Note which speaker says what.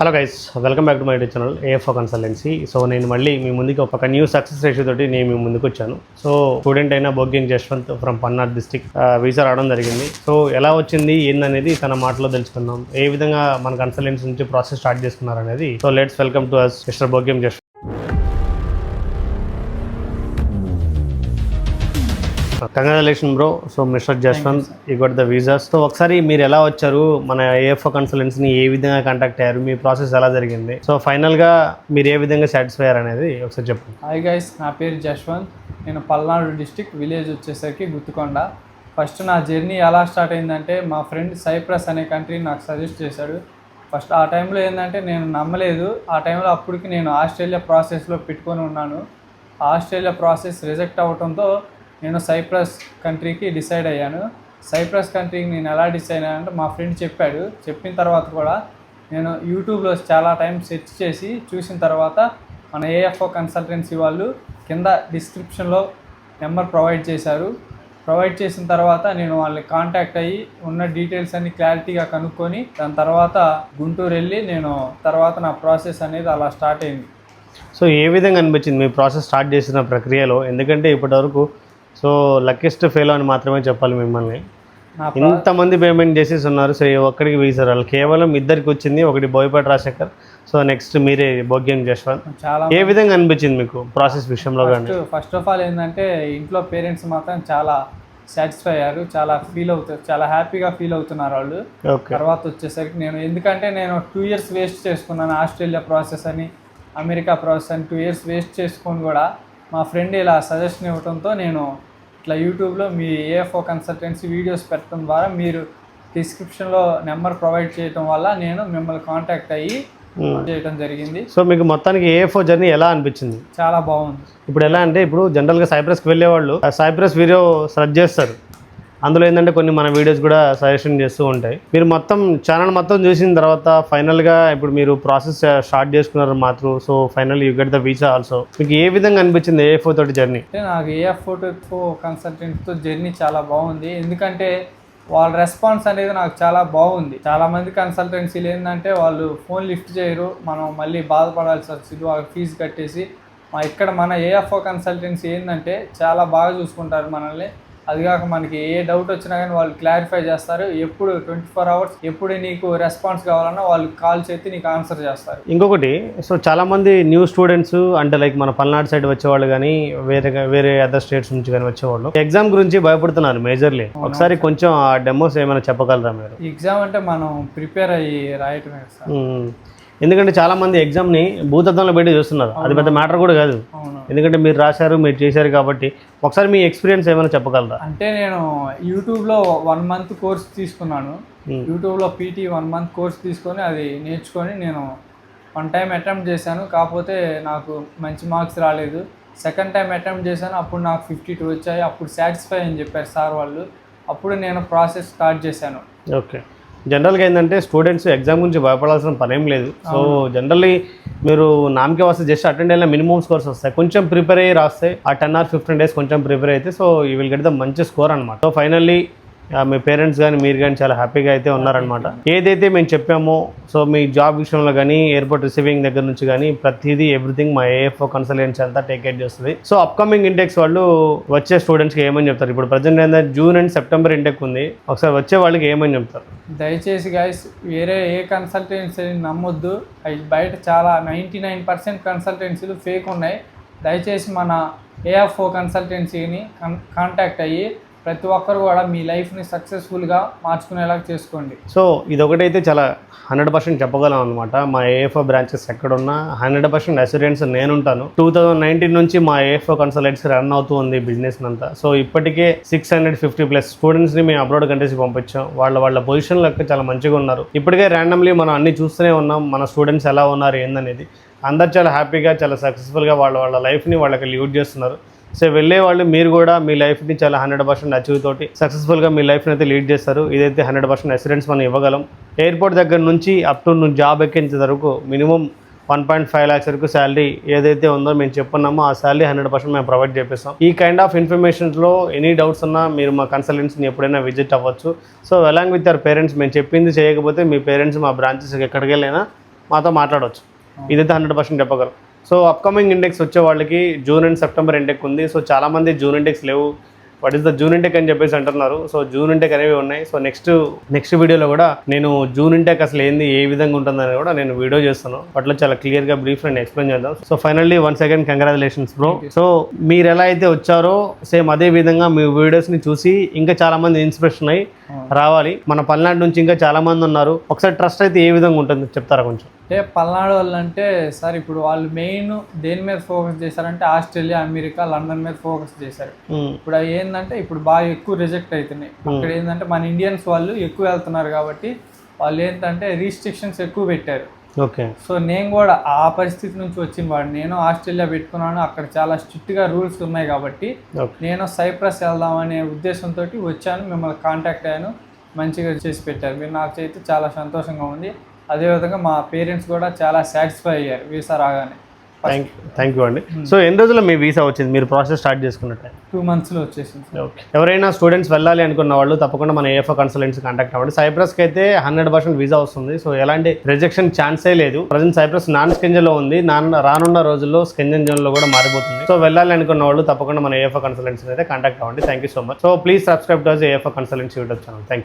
Speaker 1: Hello guys welcome back to my YouTube channel AFO consultancy so నేను మళ్ళీ మీ ముందుకి ఒక న్యూ సక్సెస్ రేషియో తోటి నేను మీ ముందుకు వచ్చాను. సో స్టూడెంట్ అయిన భోగ్యం జశ్వంత్ ఫ్రమ్ పన్నార్ డిస్టిక్ వీసా రావడం జరిగింది. సో ఎలా వచ్చింది ఏందనేది తన మాటలో తెలుసుకుందాం. ఏ విధంగా మన కన్సల్టెన్సీ నుంచి ప్రాసెస్ స్టార్ట్ చేసుకున్నారు అనేది so let's welcome to us mister Bhogyam Jaswanth congratulation bro so mister Jaswanth he got the visas so ఒకసారి మీరు ఎలా వచ్చారు? మన ఏఎఫ్ఓ కన్సల్టెన్సీని ఏ విధంగా కాంటాక్ట్ అయ్యారు? మీ ప్రాసెస్ ఎలా జరిగింది? సో ఫైనల్గా మీరు ఏ విధంగా సాటిస్ఫై అయ్యారు అనేది ఒకసారి చెప్పండి.
Speaker 2: హాయ్ గైస్ నా పేరు జశ్వంత్ నేను పల్నాడు డిస్టిక్ విలేజ్ వచ్చేసరికి గుత్తుకొండ. ఫస్ట్ నా జర్నీ ఎలా స్టార్ట్ అయిందంటే మా ఫ్రెండ్ సైప్రస్ అనే కంట్రీ నాకు సజెస్ట్ చేశాడు. ఫస్ట్ ఆ టైంలో ఏంటంటే నేను నమ్మలేదు. ఆ టైంలో అప్పటికి నేను ఆస్ట్రేలియా ప్రాసెస్లో పెట్టుకొని ఉన్నాను. ఆస్ట్రేలియా ప్రాసెస్ రిజెక్ట్ అవ్వడంతో నేను సైప్రస్ కంట్రీకి డిసైడ్ అయ్యాను. సైప్రస్ కంట్రీకి నేను ఎలా డిసైడ్ అయ్యానంటే మా ఫ్రెండ్ చెప్పాడు. చెప్పిన తర్వాత కూడా నేను యూట్యూబ్లో చాలా టైం సెర్చ్ చేసి చూసిన తర్వాత మన ఏఎఫ్ఓ కన్సల్టెన్సీ వాళ్ళు కింద డిస్క్రిప్షన్లో నెంబర్ ప్రొవైడ్ చేశారు. ప్రొవైడ్ చేసిన తర్వాత నేను వాళ్ళని కాంటాక్ట్ అయ్యి ఉన్న డీటెయిల్స్ అన్ని క్లారిటీగా కనుక్కొని దాని తర్వాత గుంటూరు వెళ్ళి నేను తర్వాత నా ప్రాసెస్ అనేది అలా స్టార్ట్ అయింది.
Speaker 1: సో ఏ విధంగా అనిపించింది మీ ప్రాసెస్ స్టార్ట్ చేసిన ప్రక్రియలో? ఎందుకంటే ఇప్పటివరకు సో లక్కెస్ట్ ఫెయిల్ అని మాత్రమే చెప్పాలి మిమ్మల్ని. ఇంతమంది పేమెంట్ చేసేసి ఉన్నారు. సో ఒక్కడికి వీసా రాలి కేవలం ఇద్దరికి వచ్చింది. ఒకటి బోయపాటి రాజశేఖర్. సో నెక్స్ట్ మీరే భోగ్యం జశ్వంత్.
Speaker 2: చాలా
Speaker 1: ఏ విధంగా అనిపించింది మీకు ప్రాసెస్ విషయంలో కానీ?
Speaker 2: ఫస్ట్ ఆఫ్ ఆల్ ఏంటంటే ఇంట్లో పేరెంట్స్ మాత్రం చాలా సాటిస్ఫై అయ్యారు. చాలా ఫీల్ అవుతారు చాలా హ్యాపీగా ఫీల్ అవుతున్నారు వాళ్ళు. తర్వాత వచ్చేసరికి నేను ఎందుకంటే నేను టూ ఇయర్స్ వేస్ట్ చేసుకున్నాను. ఆస్ట్రేలియా ప్రాసెస్ అని అమెరికా ప్రాసెస్ అని టూ ఇయర్స్ వేస్ట్ చేసుకొని కూడా మా ఫ్రెండ్ ఇలా సజెషన్ ఇవ్వడంతో నేను ఇట్లా యూట్యూబ్లో మీ ఏఎఫ్ఓ కన్సల్టెన్సీ వీడియోస్ పెట్టడం ద్వారా మీరు డిస్క్రిప్షన్లో నెంబర్ ప్రొవైడ్ చేయడం వల్ల నేను మిమ్మల్ని కాంటాక్ట్ అయ్యి చేయడం జరిగింది.
Speaker 1: సో మీకు మొత్తానికి ఏఎఫ్ఓ జర్నీ ఎలా అనిపించింది?
Speaker 2: చాలా బాగుంది.
Speaker 1: ఇప్పుడు ఎలా అంటే ఇప్పుడు జనరల్గా సైప్రస్కి వెళ్ళేవాళ్ళు. సైప్రస్ వీడియో సర్చ్ చేస్తారు. అందులో ఏంటంటే కొన్ని మన వీడియోస్ కూడా సజెషన్ చేస్తూ ఉంటాయి. మీరు మొత్తం ఛానల్ మొత్తం చూసిన తర్వాత ఫైనల్గా ఇప్పుడు మీరు ప్రాసెస్ స్టార్ట్ చేసుకున్నారు మాత్రం so final you get the visa also మీకు ఏ విధంగా అనిపించింది ఏఎఫ్ఓ తోటి జర్నీ
Speaker 2: అంటే నాకు ఏఎఫ్ ఫోటో కన్సల్టెంట్తో జర్నీ చాలా బాగుంది. ఎందుకంటే వాళ్ళ రెస్పాన్స్ అనేది నాకు చాలా బాగుంది. చాలా మంది కన్సల్టెన్సీలు ఏంటంటే వాళ్ళు ఫోన్ లిఫ్ట్ చేయరు. మనం మళ్ళీ బాధపడాల్సి వచ్చింది వాళ్ళకి ఫీజు కట్టేసి మా ఇక్కడ మన ఏఎఫ్ఓ కన్సల్టెన్సీ ఏంటంటే చాలా బాగా చూసుకుంటారు మనల్ని. అది కాక మనకి ఏ డౌట్ వచ్చినా కానీ వాళ్ళు క్లారిఫై చేస్తారు. ఎప్పుడు ట్వంటీ ఫోర్ అవర్స్ ఎప్పుడు నీకు రెస్పాన్స్ కావాలన్నా వాళ్ళు కాల్ చేసి నీకు ఆన్సర్ చేస్తారు.
Speaker 1: ఇంకొకటి సో చాలా మంది న్యూ స్టూడెంట్స్ అంటే లైక్ మన పల్నాడు సైడ్ వచ్చేవాళ్ళు కానీ వేరే వేరే అదర్ స్టేట్స్ నుంచి కానీ వచ్చేవాళ్ళు. ఎగ్జామ్ గురించి భయపడుతున్నారు మేజర్లీ ఒకసారి కొంచెం ఆ డెమోస్ ఏమైనా చెప్పగలరా మీరు?
Speaker 2: ఎగ్జామ్ అంటే మనం ప్రిపేర్ అయ్యి రాయటమే సార్.
Speaker 1: ఎందుకంటే చాలా మంది ఎగ్జామ్ని భూతత్వంలో పెట్టి చూస్తున్నారు. అది పెద్ద మ్యాటర్ కూడా కాదు.
Speaker 2: అవును?
Speaker 1: ఎందుకంటే మీరు రాశారు మీరు చేశారు కాబట్టి ఒకసారి మీ ఎక్స్పీరియన్స్ ఏమైనా చెప్పగలరా?
Speaker 2: అంటే నేను యూట్యూబ్లో వన్ మంత్ కోర్స్ తీసుకున్నాను. యూట్యూబ్లో పీటీ వన్ మంత్ కోర్స్ తీసుకొని అది నేర్చుకొని నేను వన్ టైం అటెంప్ట్ చేశాను. కాకపోతే నాకు మంచి మార్క్స్ రాలేదు. సెకండ్ టైం అటెంప్ట్ చేశాను. అప్పుడు నాకు ఫిఫ్టీ టూ వచ్చాయి. అప్పుడు సాటిస్ఫై అని చెప్పారు సార్ వాళ్ళు. అప్పుడు నేను ప్రాసెస్ స్టార్ట్ చేశాను.
Speaker 1: ఓకే జనరల్గా ఏంటంటే స్టూడెంట్స్ ఎగ్జామ్ గురించి భయపడాల్సిన పని లేదు. సో జనరల్లీ మీరు నామకే వస్తే జస్ట్ అటెండ్ అయిన మినిమం స్కోర్స్ వస్తాయి. కొంచెం ప్రిపేర్ అయ్యి రాస్తే ఆ టెన్ ఆర్ ఫిఫ్టీన్ డేస్ కొంచెం ప్రిపేర్ అయితే so you will get the మంచి స్కోర్ అనమాట సో ఫైనల్లీ మీ పేరెంట్స్ కానీ మీరు కానీ చాలా హ్యాపీగా అయితే ఉన్నారనమాట ఏదైతే మేము చెప్పామో సో మీ జాబ్ విషయంలో కానీ ఎయిర్పోర్ట్ రిసీవింగ్ దగ్గర నుంచి కానీ ప్రతిదీ ఎవ్రీథింగ్ మా ఏఎఫ్ఓ కన్సల్టెన్సీ అంతా టేక్ కేర్ చేస్తుంది. సో అప్కమింగ్ ఇంటెక్స్ వాళ్ళు వచ్చే స్టూడెంట్స్కి ఏమని చెప్తారు? ఇప్పుడు ప్రజెంట్ ఏంటంటే జూన్ అండ్ సెప్టెంబర్ ఇంటెక్ ఉంది. ఒకసారి వచ్చే వాళ్ళకి ఏమని చెప్తారు?
Speaker 2: దయచేసి గైస్ వేరే ఏ కన్సల్టెన్సీని నమ్మొద్దు. అవి బయట చాలా నైంటీ నైన్ పర్సెంట్ కన్సల్టెన్సీలు ఫేక్ ఉన్నాయి. దయచేసి మన ఏఎఫ్ఓ కన్సల్టెన్సీని కన్ కాంటాక్ట్ అయ్యి ప్రతి ఒక్కరు కూడా మీ లైఫ్ని సక్సెస్ఫుల్గా మార్చుకునేలా చేసుకోండి.
Speaker 1: సో ఇదొకటైతే చాలా హండ్రెడ్ పర్సెంట్ చెప్పగలం అనమాట మా ఏఎఫ్ఓ బ్రాంచెస్ ఎక్కడున్నా హండ్రెడ్ పర్సెంట్ అసూరెన్స్ నేనుంటాను. టూ థౌజండ్ నైన్టీన్ నుంచి మా ఏఎఫ్ఓ కన్సల్టెన్సీ రన్ అవుతూ ఉంది బిజినెస్ అంతా సో ఇప్పటికే సిక్స్ హండ్రెడ్ ఫిఫ్టీ ప్లస్ స్టూడెంట్స్ని మేము అబ్రాడ్ కంట్రీస్కి పంపించాం. వాళ్ళ వాళ్ళ పొజిషన్లో చాలా మంచిగా ఉన్నారు. ఇప్పటికే ర్యాండమ్లీ మనం అన్ని చూస్తూనే ఉన్నాం. మన స్టూడెంట్స్ ఎలా ఉన్నారు ఏందనేది. అందరు చాలా హ్యాపీగా చాలా సక్సెస్ఫుల్గా వాళ్ళ వాళ్ళ లైఫ్ని వాళ్ళకి లీడ్ చేస్తున్నారు. సో వెళ్ళే వాళ్ళు మీరు కూడా మీ లైఫ్ని చాలా హండ్రెడ్ పర్సెంట్ అచీవ్ తోటి సక్సెస్ఫుల్గా మీ లైఫ్ని అయితే లీడ్ చేస్తారు. ఇదైతే హండ్రెడ్ పర్సెంట్ అసూరెన్స్ మనం ఇవ్వగలం. ఎయిర్పోర్ట్ దగ్గర నుంచి అప్ టు నువ్వు జాబ్ ఎక్కించే వరకు minimum one point five lakhs వరకు శాలరీ ఏదైతే ఉందో మేము చెప్పున్నామో ఆ శాలరీ హండ్రెడ్ పర్సెంట్ మేము ప్రొవైడ్ చేపిస్తాం. ఈ కైండ్ ఆఫ్ ఇన్ఫర్మేషన్స్లో ఎనీ డౌట్స్ ఉన్నా మీరు మా కన్సల్టెన్సీని ఎప్పుడైనా విజిట్ అవ్వచ్చు. So along with your parents మేము చెప్పింది చేయకపోతే మీ పేరెంట్స్ మా బ్రాంచెస్కి ఎక్కడికి వెళ్ళైనా మాతో మాట్లాడవచ్చు ఇదైతే హండ్రెడ్ పర్సెంట్ చెప్పగలం. సో అప్కమింగ్ ఇండెక్స్ వచ్చే వాళ్ళకి జూన్ అండ్ సెప్టెంబర్ ఇండెక్ ఉంది. సో చాలామంది జూన్ ఇండెక్స్ లేవు. What is the June intake అని చెప్పేసి అంటున్నారు. సో జూన్ ఇంటెక్ అనేవి ఉన్నాయి. సో నెక్స్ట్ నెక్స్ట్ వీడియోలో కూడా నేను జూన్ ఇంటెక్ అసలు ఏంది ఏ విధంగా ఉంటుందని కూడా నేను వీడియో చేస్తాను. వాటిలో చాలా క్లియర్గా బ్రీఫ్ నేను ఎక్స్ప్లెయిన్ చేద్దాం. So finally one second congratulations bro so మీరు ఎలా అయితే వచ్చారో సేమ్ అదే విధంగా మీ వీడియోస్ని చూసి ఇంకా చాలా మంది ఇన్స్పిరేషన్ అయ్యి రావాలి. మన పల్నాడు నుంచి ఇంకా చాలా మంది ఉన్నారు. ఒకసారి ట్రస్ట్ అయితే ఏ విధంగా ఉంటుంది చెప్తారా కొంచెం?
Speaker 2: అంటే పల్నాడు వాళ్ళు అంటే సార్ ఇప్పుడు వాళ్ళు మెయిన్ దేని మీద ఫోకస్ చేశారంటే ఆస్ట్రేలియా అమెరికా లండన్ మీద ఫోకస్ చేశారు. ఇప్పుడు అవి ఏంటంటే ఇప్పుడు బాగా ఎక్కువ రిజెక్ట్ అవుతున్నాయి అక్కడ ఏంటంటే మన ఇండియన్స్ వాళ్ళు ఎక్కువ వెళ్తున్నారు కాబట్టి వాళ్ళు ఏంటంటే రీస్ట్రిక్షన్స్ ఎక్కువ పెట్టారు.
Speaker 1: ఓకే.
Speaker 2: సో నేను కూడా ఆ పరిస్థితి నుంచి వచ్చిన వాడు నేను ఆస్ట్రేలియా పెట్టుకున్నాను. అక్కడ చాలా స్ట్రిక్ట్గా రూల్స్ ఉన్నాయి కాబట్టి నేను సైప్రస్ వెళ్దామనే ఉద్దేశంతో వచ్చాను. మిమ్మల్ని కాంటాక్ట్ అయ్యాను. మంచిగా చేసి పెట్టారు. మీరు నాకు అయితే చాలా సంతోషంగా ఉంది. అదేవిధంగా మా పేరెంట్స్ కూడా చాలా సాటిస్ఫై అయ్యారు వీసా రాగానే.
Speaker 1: థ్యాంక్ యూ థ్యాంక్ యూ అండి. సో ఎన్ని రోజుల్లో మీ వీసా వచ్చింది? మీరు ప్రాసెస్ స్టార్ట్ చేసుకున్నట్టే
Speaker 2: టూ మంత్స్లో వచ్చేసింది
Speaker 1: ఓకే ఎవరైనా స్టూడెంట్స్ వెళ్ళాలి అనుకున్న వాళ్ళు తప్పకుండా మన ఏఎఫ్ఓ కన్సల్టెన్సీ కాంటాక్ట్ అవ్వండి. సైప్రస్కి అయితే హండ్రెడ్ పర్సెంట్ వీసా వస్తుంది. సో ఎలాంటి రిజెక్షన్ ఛాన్సే లేదు. ప్రజెంట్ సైప్రస్ నాన్ స్కెంజన్లో ఉంది. నాన్ రానున్న రోజుల్లో స్కెంజన్ జోన్లో కూడా మారిపోతుంది. సో వెళ్ళాలి అనుకున్న వాళ్ళు తప్పకుండా మన ఏఎఫ్ఓ కన్సల్టెన్సీ అయితే కాంటాక్ట్ అవ్వండి. Thank you so much so please subscribe to AFO consultancy YouTube channel thank